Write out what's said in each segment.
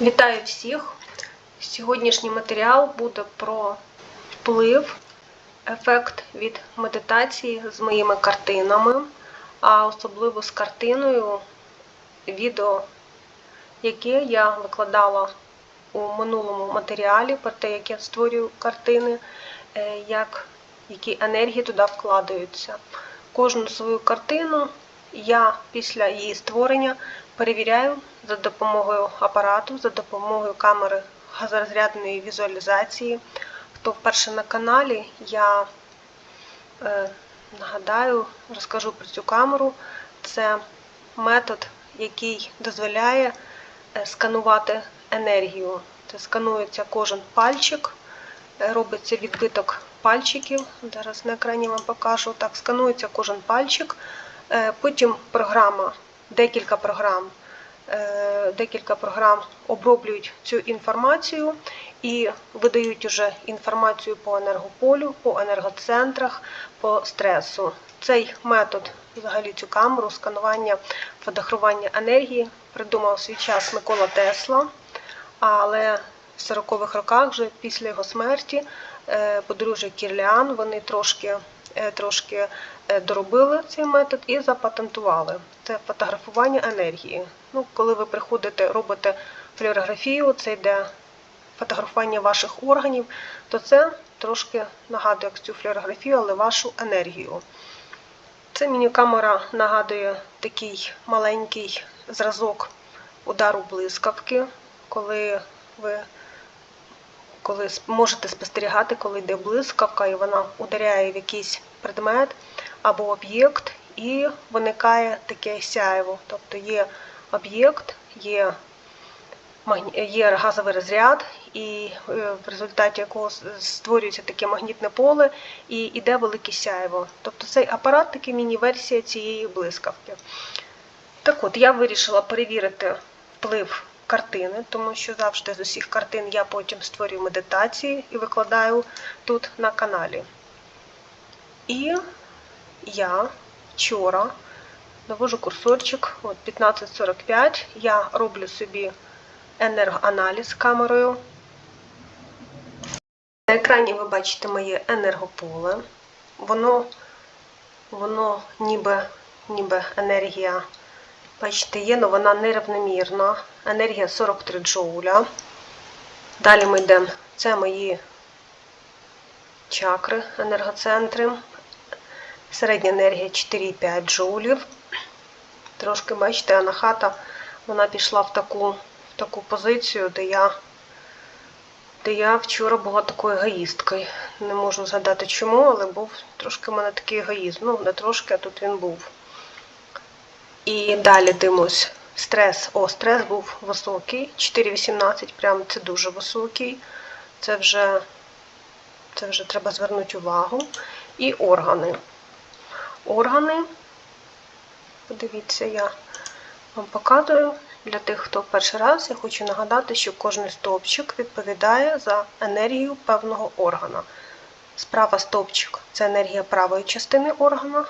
Вітаю всіх! Сьогоднішній матеріал буде про вплив, ефект від медитації з моїми картинами, а особливо з картиною відео, яке я викладала у минулому матеріалі про те, як я створюю картини, е, як, які енергії туди вкладаються. Кожну свою картину я після її створення перевіряю за допомогою апарату, за допомогою камери газорозрядної візуалізації. Хто вперше на каналі, я е, нагадаю, розкажу про цю камеру. Це метод, який дозволяє е, сканувати енергію. Це сканується кожен пальчик, робиться відбиток пальчиків. Зараз на екрані вам покажу. Так, сканується кожен пальчик. Е, Потім програма, декілька програм, е, декілька програм оброблюють цю інформацію і видають уже інформацію по енергополю, по енергоцентрах, по стресу. Цей метод, взагалі цю камеру, сканування, фотографування енергії придумав свій час Микола Тесла, але в 40-х роках, вже після його смерті, е, подружжя Кірліан, вони трошки трошки е, доробили цей метод і запатентували. Це фотографування енергії. Ну, коли ви приходите, робите флюорографію, це йде фотографування ваших органів, то це трошки нагадує цю флюорографію, але вашу енергію. Це міні-камера нагадує такий маленький зразок удару блискавки, коли ви коли можете спостерігати, коли йде блискавка, і вона ударяє в якийсь предмет або об'єкт, і виникає таке сяйво. Тобто є об'єкт, є, є газовий розряд, і е, в результаті якого створюється таке магнітне поле і йде велике сяйво. Тобто цей апарат таки міні-версія цієї блискавки. Так от, я вирішила перевірити вплив картини, тому що завжди з усіх картин я потім створюю медитації і викладаю тут на каналі. І я вчора навожу курсорчик, от 15.45, я роблю собі енергоаналіз камерою. На екрані ви бачите моє енергополе. Воно, воно ніби, ніби енергія Бачите, є, але вона нерівномірна. Енергія 43 джоуля. Далі ми йдемо. Це мої чакри, енергоцентри. Середня енергія 4,5 джоулів. Трошки, бачите, анахата, вона пішла в таку, в таку позицію, де я, де я вчора була такою егоїсткою. Не можу згадати чому, але був трошки в мене такий егоїзм. Ну, не трошки, а тут він був. І далі дивимось. Стрес. О, стрес був високий. 4,18, прям це дуже високий. Це вже, це вже треба звернути увагу. І органи. Органи, подивіться, я вам показую. Для тих, хто перший раз, я хочу нагадати, що кожен стовпчик відповідає за енергію певного органа. Справа стовпчик це енергія правої частини органа,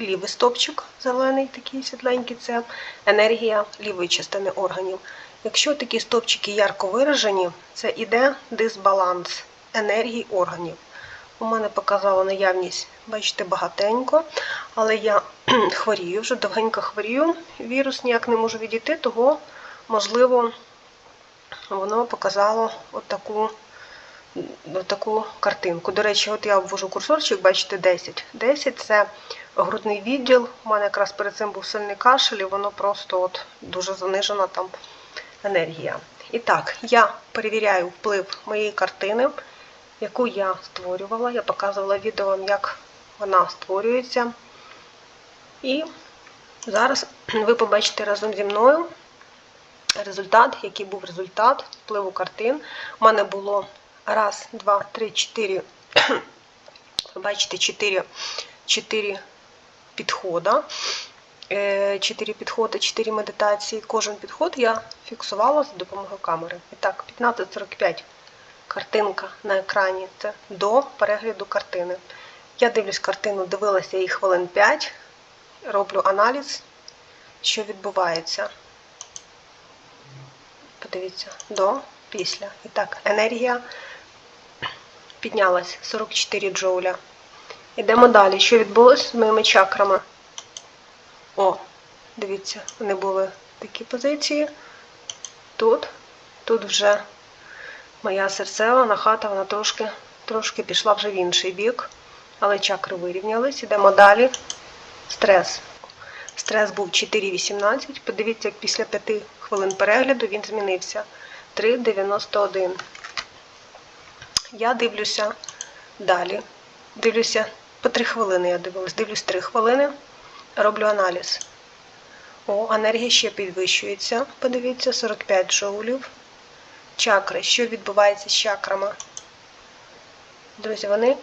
лівий стовпчик, зелений, такий світленький, це енергія лівої частини органів. Якщо такі стовпчики ярко виражені, це іде дисбаланс енергії органів. У мене показала наявність, бачите, багатенько, але я хворію, вже довгенько хворію. Вірус ніяк не можу відійти, того, можливо, воно показало отаку таку картинку. До речі, от я обвожу курсорчик, бачите, 10. 10 це грудний відділ. У мене якраз перед цим був сильний кашель, і воно просто от дуже занижена там енергія. І так, я перевіряю вплив моєї картини, яку я створювала. Я показувала відео вам, як вона створюється. І зараз ви побачите разом зі мною результат, який був результат впливу картин. У мене було раз, два, три, чотири. Бачите, чотири, чотири підхода. Е, Чотири підходи, чотири медитації. Кожен підход я фіксувала за допомогою камери. І так, 15.45 картинка на екрані. Це до перегляду картини. Я дивлюсь картину, дивилася її хвилин 5, роблю аналіз, що відбувається. Подивіться, до, після. І так, енергія піднялась 44 джоуля. Ідемо далі. Що відбулося з моїми чакрами? О, дивіться, вони були такі позиції. Тут, тут вже моя серцева нахата, вона трошки, трошки пішла вже в інший бік, але чакри вирівнялись. Ідемо далі. Стрес. Стрес був 4,18. Подивіться, як після 5 хвилин перегляду він змінився. 3,91. Я дивлюся далі. Дивлюся по 3 хвилини. Я дивилась. Дивлюсь 3 хвилини. Роблю аналіз. О, енергія ще підвищується. Подивіться, 45 джоулів. Чакри. Що відбувається з чакрами? Друзі, вони,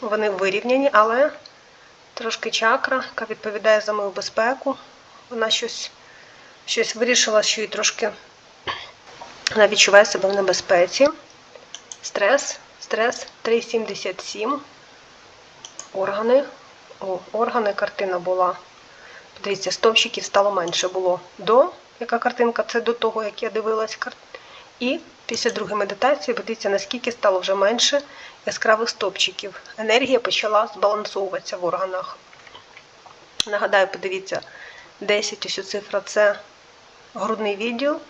вони вирівняні, але трошки чакра, яка відповідає за мою безпеку. Вона щось, щось вирішила, що їй трошки вона відчуває себе в небезпеці. Стрес, стрес 3,77. Органи. О, органи картина була. Подивіться, стовпчиків стало менше було до, яка картинка, це до того, як я дивилась. І після другої медитації, подивіться, наскільки стало вже менше яскравих стовпчиків. Енергія почала збалансовуватися в органах. Нагадаю, подивіться, 10 ось цифра це грудний відділ.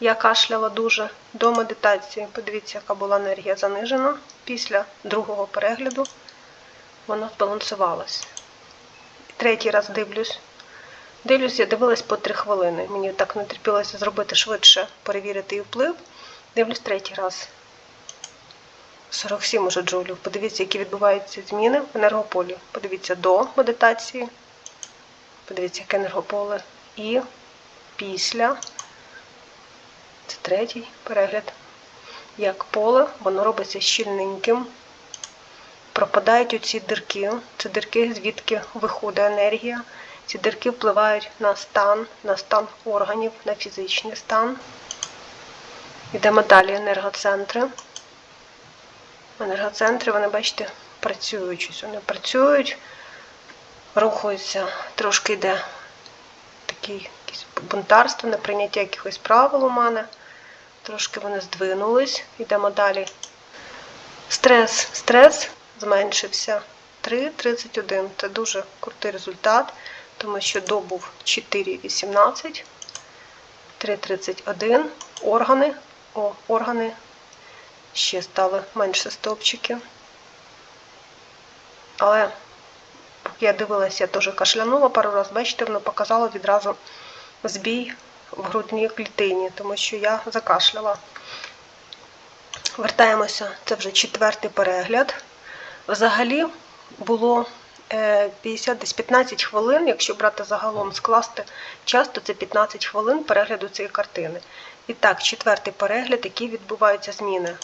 Я кашляла дуже до медитації. Подивіться, яка була енергія занижена. Після другого перегляду вона збалансувалась. Третій раз дивлюсь. Дивлюсь, я дивилась по 3 хвилини. Мені так не терпілося зробити швидше, перевірити і вплив. Дивлюсь третій раз. 47 уже джоулів. Подивіться, які відбуваються зміни в енергополі. Подивіться до медитації. Подивіться, яке енергополе. І після. Це третій перегляд. Як поле, воно робиться щільненьким. Пропадають оці дирки. Це дирки, звідки виходить енергія. Ці дирки впливають на стан, на стан органів, на фізичний стан. Йдемо далі енергоцентри. Енергоцентри, вони, бачите, працюють. щось Вони працюють, рухаються, трошки йде таке якесь бунтарство, неприйняття якихось правил у мене. Трошки вони здвинулись. Йдемо далі. Стрес. Стрес зменшився. 3,31. Це дуже крутий результат, тому що до був 4,18, 3,31. Органи. О, органи ще стали менше стовпчики. Але я дивилася, я теж кашлянула пару разів, бачите, воно показало відразу збій в грудній клітині, тому що я закашляла. Вертаємося, це вже четвертий перегляд. Взагалі було 50, десь 15 хвилин, якщо брати загалом скласти часто це 15 хвилин перегляду цієї картини. І так, четвертий перегляд, який відбуваються зміни.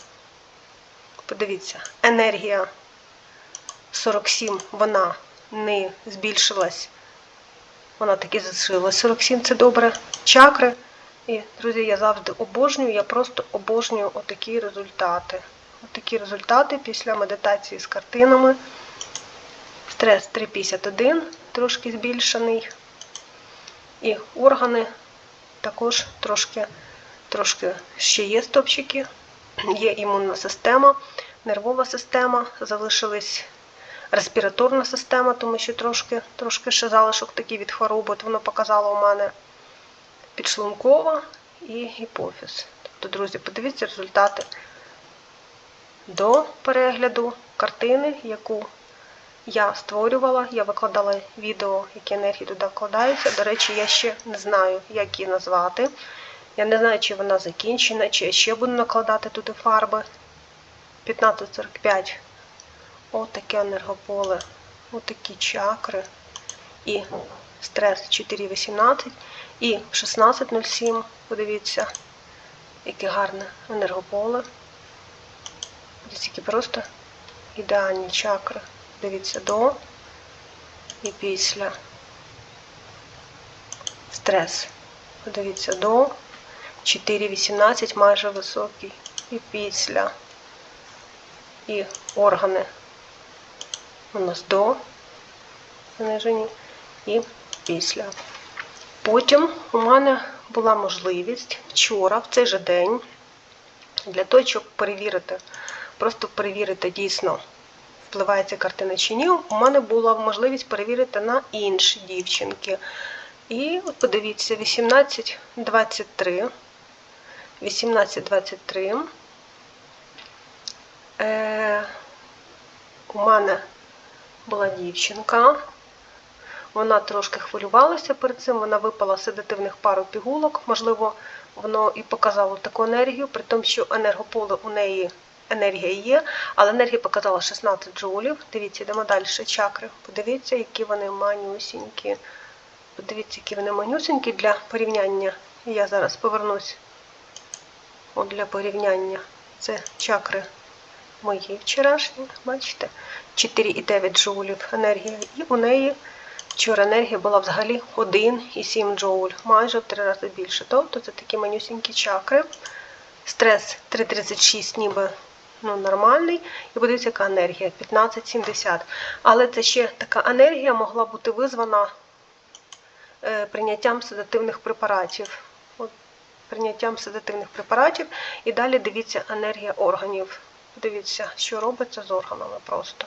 Подивіться, енергія 47, вона не збільшилась. Вона таки залишилась. 47 це добре. Чакри. І, друзі, я завжди обожнюю, я просто обожнюю отакі результати. Отакі результати після медитації з картинами. Стрес 3,51, трошки збільшений. І органи також трошки, трошки ще є стопчики, є імунна система, нервова система, залишились респіраторна система, тому що трошки трошки ще залишок такий від хвороби, от воно показало у мене підшлункова і гіпофіз. Тобто, друзі, подивіться результати до перегляду картини, яку я створювала, я викладала відео, які енергії туди вкладаються. До речі, я ще не знаю, як її назвати. Я не знаю, чи вона закінчена, чи я ще буду накладати туди фарби. 1545. Отаке енергополе, отакі чакри. І стрес 4,18. І 16,07. Подивіться, яке гарне енергополе. Дивіться, які просто ідеальні чакри. Дивіться до і після. Стрес. Подивіться до 4,18 майже високий. І після. І органи. У нас до занижені і після. Потім у мене була можливість вчора, в цей же день, для того, щоб перевірити, просто перевірити дійсно, впливає ця картина чи ні, у мене була можливість перевірити на інші дівчинки. І от подивіться, 18-23. 18-23. Е, у мене була дівчинка. Вона трошки хвилювалася перед цим, вона випала з седативних пару пігулок. Можливо, воно і показало таку енергію, при тому, що енергополе у неї енергія є, але енергія показала 16 джоулів. Дивіться, йдемо далі чакри. Подивіться, які вони манюсінькі. Подивіться, які вони манюсенькі для порівняння. Я зараз повернусь От для порівняння. Це чакри мої вчорашні, бачите? 4,9 джоулів енергії. І у неї вчора енергія була взагалі 1,7 джоуль, майже в три рази більше. Тобто це такі манюсінькі чакри. Стрес 3,36 ніби ну, нормальний. І подивіться, яка енергія 15,70. Але це ще така енергія могла бути визвана е, прийняттям седативних препаратів. От, прийняттям седативних препаратів. І далі дивіться енергія органів. Дивіться, що робиться з органами просто.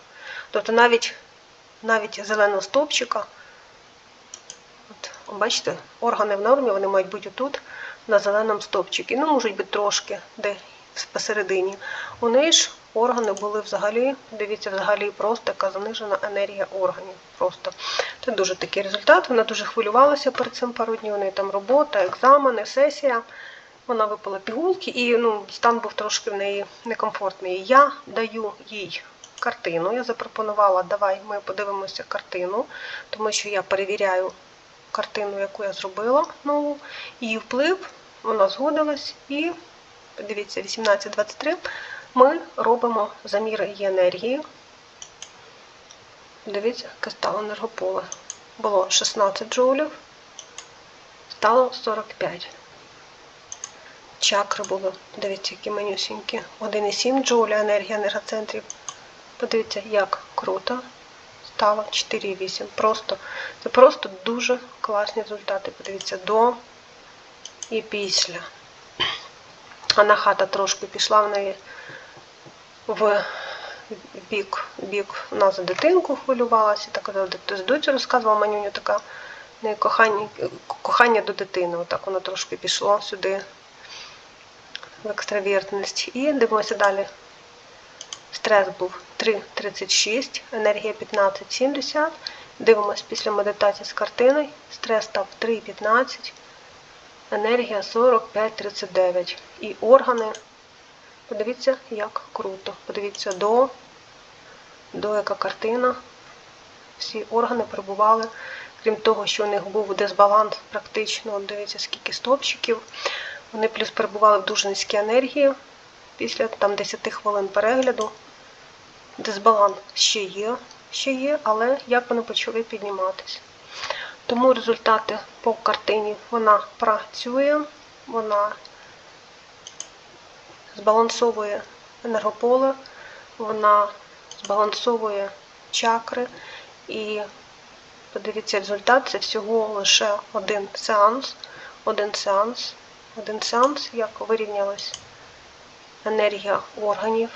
Тобто навіть навіть зеленого стовпчика, от, бачите, органи в нормі, вони мають бути тут, на зеленому стовпчику. Ну, можуть бути трошки, де посередині. У неї ж органи були взагалі, дивіться, взагалі просто така занижена енергія органів. Просто це дуже такий результат. Вона дуже хвилювалася перед цим пару днів. У неї там робота, екзамени, сесія. Вона випила пігулки і ну, стан був трошки в неї некомфортний. Я даю їй картину. Я запропонувала, давай ми подивимося картину, тому що я перевіряю картину, яку я зробила нову. Її вплив, вона згодилась і, дивіться, 18-23 ми робимо заміри її енергії. Дивіться, яке стало енергополе. Було 16 джоулів, стало 45. Чакри були, дивіться, які манюсінькі. 1,7 джоуля енергія енергоцентрів. Подивіться, як круто. Стало 4,8. Просто, це просто дуже класні результати. Подивіться, до і після. Анахата трошки пішла в неї в бік, бік вона за дитинку хвилювалася, так з доцю розказувала манюню така не кохання, кохання до дитини. Отак воно трошки пішло сюди в екстравертність. І дивимося далі. Стрес був 3,36, енергія 15,70. Дивимось після медитації з картиною. Стрес став 3,15, енергія 45,39. І органи. Подивіться, як круто. Подивіться до, до яка картина. Всі органи перебували, крім того, що у них був дисбаланс практично. Дивіться, скільки стопчиків. Вони плюс перебували в дуже низькій енергії після там 10 хвилин перегляду. Дисбаланс ще є, ще є, але як вони почали підніматися. Тому результати по картині вона працює, вона збалансовує енергополе, вона збалансовує чакри і подивіться результат, це всього лише один сеанс, один сеанс, один сеанс, як вирівнялась енергія органів.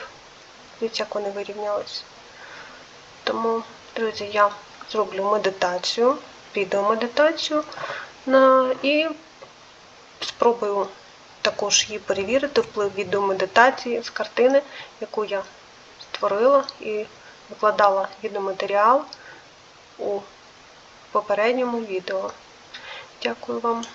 Дивіться, як вони вирівнялись. Тому, друзі, я зроблю медитацію, відеомедитацію і спробую також її перевірити, вплив відеомедитації з картини, яку я створила і викладала відеоматеріал у попередньому відео. Дякую вам.